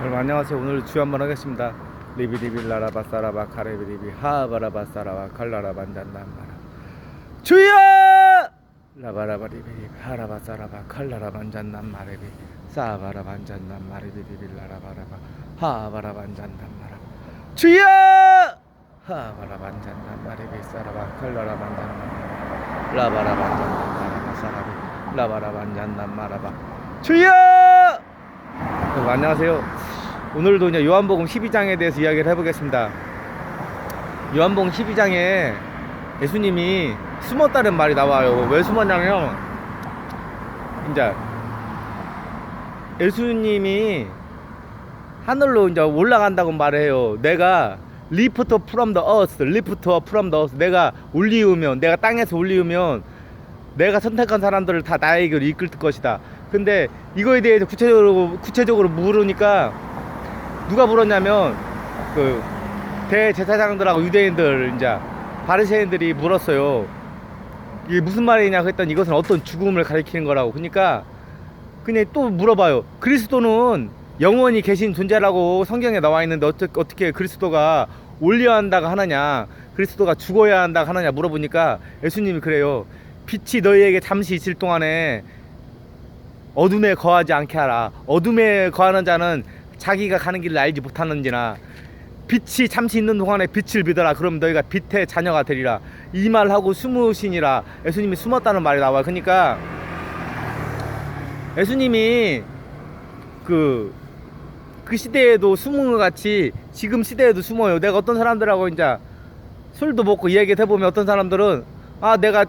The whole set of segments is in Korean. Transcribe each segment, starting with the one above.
여러분 안녕하세요. 오늘 주요 한번 하겠습니다. 리비리비 라라바 사라바 카레비리비 하바라바 사라바 칼라라바 잔단마라. 주여! 라바라바 리비리비 하라바 사라바 칼라라바 잔단마레비 사바라바 잔단마레비리비 라라바라바 하바라바 잔단마라. 주여! 하바라바 잔단마레비 사라바 칼라라바 잔단마라 라바라바 잔단마라바 사라비 라바라바 잔단마라바. 주여 여러분, 안녕하세요. 오늘도 이제 요한복음 12장에 대해서 이야기를 해보겠습니다. 요한복음 12장에 예수님이 숨었다는 말이 나와요. 왜 숨었냐면, 이제 예수님이 하늘로 이제 올라간다고 말해요. 내가 리프트 프롬 더 어스, 리프트 프롬 더 어스. 내가 올리우면, 내가 땅에서 올리우면 내가 선택한 사람들을 다 나에게로 이끌 것이다. 근데 이거에 대해서 구체적으로 구체적으로 물으니까 누가 물었냐면 그 대제사장들하고 유대인들 이제 바리새인들이 물었어요. 이게 무슨 말이냐 했더니 이것은 어떤 죽음을 가리키는 거라고. 그러니까 그냥 또 물어봐요. 그리스도는 영원히 계신 존재라고 성경에 나와 있는데 어떻게 어떻게 그리스도가 올려야 한다고 하느냐? 그리스도가 죽어야 한다고 하느냐 물어보니까 예수님이 그래요. 빛이 너희에게 잠시 있을 동안에 어둠에 거하지 않게 하라. 어둠에 거하는 자는 자기가 가는 길을 알지 못하는지나 빛이 잠시 있는 동안에 빛을 믿어라. 그럼 너희가 빛의 자녀가 되리라. 이 말하고 숨으시니라. 예수님이 숨었다는 말이 나와요. 그러니까 예수님이 그, 그 시대에도 숨은 것 같이 지금 시대에도 숨어요. 내가 어떤 사람들하고 이제 술도 먹고 이야기 해보면 어떤 사람들은 아, 내가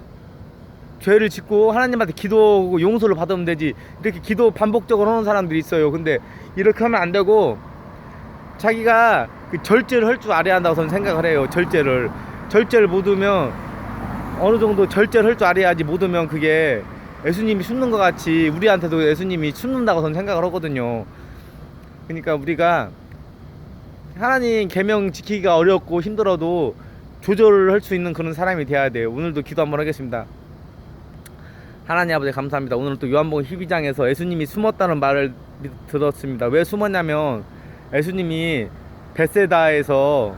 죄를 짓고 하나님한테 기도하고 용서를 받으면 되지. 이렇게 기도 반복적으로 하는 사람들이 있어요. 근데 이렇게 하면 안 되고 자기가 그 절제를 할 줄 알아야 한다고 저는 생각을 해요 절제를. 절제를 못 하면 어느 정도 절제를 할 줄 알아야지 못 하면 그게 예수님이 숨는 것 같이 우리한테도 예수님이 숨는다고 저는 생각을 하거든요. 그러니까 우리가 하나님 계명 지키기가 어렵고 힘들어도 조절을 할 수 있는 그런 사람이 돼야 돼요. 오늘도 기도 한번 하겠습니다 하나님 아버지 감사합니다. 오늘 또 요한복음 12장에서 예수님이 숨었다는 말을 들었습니다. 왜 숨었냐면 예수님이 베세다에서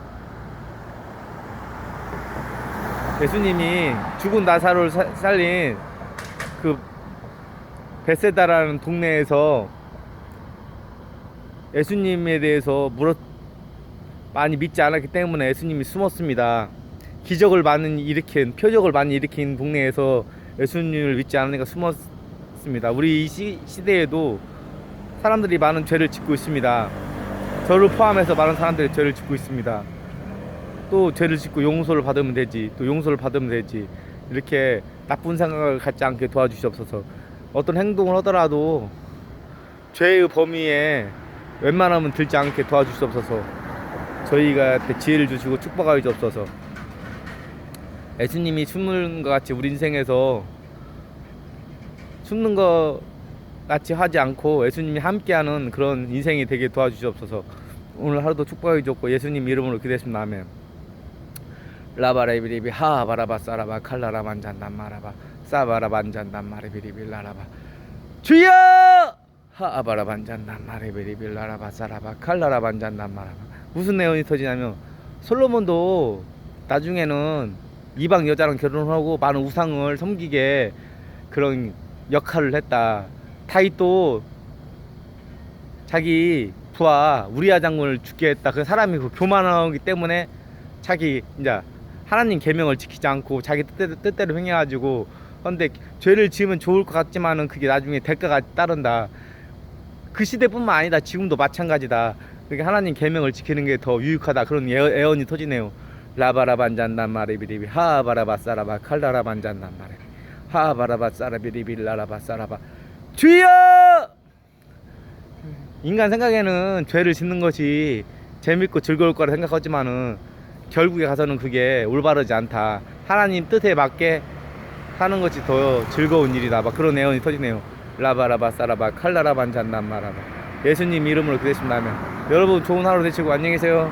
예수님이 죽은 나사로를 사- 살린 그 베세다라는 동네에서 예수님에 대해서 물었 많이 믿지 않았기 때문에 예수님이 숨었습니다. 기적을 많이 일으킨 표적을 많이 일으킨 동네에서 예수님을 믿지 않으니까 숨었습니다. 우리 이 시, 시대에도 사람들이 많은 죄를 짓고 있습니다. 저를 포함해서 많은 사람들이 죄를 짓고 있습니다. 또 죄를 짓고 용서를 받으면 되지. 또 용서를 받으면 되지. 이렇게 나쁜 생각을 갖지 않게 도와주시옵소서. 어떤 행동을 하더라도 죄의 범위에 웬만하면 들지 않게 도와주시옵소서. 저희가 지혜를 주시고 축복하여 주옵소서. 예수님이 숨는 것 같이 우리 인생에서 숨는 것 같이 하지 않고 예수님이 함께하는 그런 인생이 되게 도와주시옵소서. 오늘 하루도 축복해 주셨고 예수님 이름으로 기도했습니다. 아멘. 라바레비리비 하바라바 사라바 칼라라 만잔단 마라바 사바라 만잔단 마레비리비 라라바 주여 하바라 만잔단 마레비리비 라라바 사라바 칼라라 만잔단 마라바 무슨 내용이 터지냐면 솔로몬도 나중에는 이방 여자랑 결혼하고 많은 우상을 섬기게 그런 역할을 했다. 다윗도 자기 부하 우리아 장군을 죽게 했다. 그 사람이 그 교만하기 때문에 자기 이제 하나님 계명을 지키지 않고 자기 뜻대로, 뜻대로 행해가지고 근데 죄를 지으면 좋을 것 같지만은 그게 나중에 대가가 따른다. 그 시대뿐만 아니다. 지금도 마찬가지다. 그게 하나님 계명을 지키는 게 더 유익하다. 그런 예- 예언이 터지네요. 라바라반잔단 마레비리비 하바라바 사라바 칼라라반잔단 마레 하바라바 사라비리비 라라바 사라바. 주여! 인간 생각에는 죄를 짓는 것이 재밌고 즐거울 거라 생각하지만은 결국에 가서는 그게 올바르지 않다. 하나님 뜻에 맞게 하는 것이 더 즐거운 일이다. 막 그런 애언이 터지네요. 라바라바 사라바 칼라라반잔단 마라바. 예수님 이름으로 기대십니다 여러분 좋은 하루 되시고 안녕히 계세요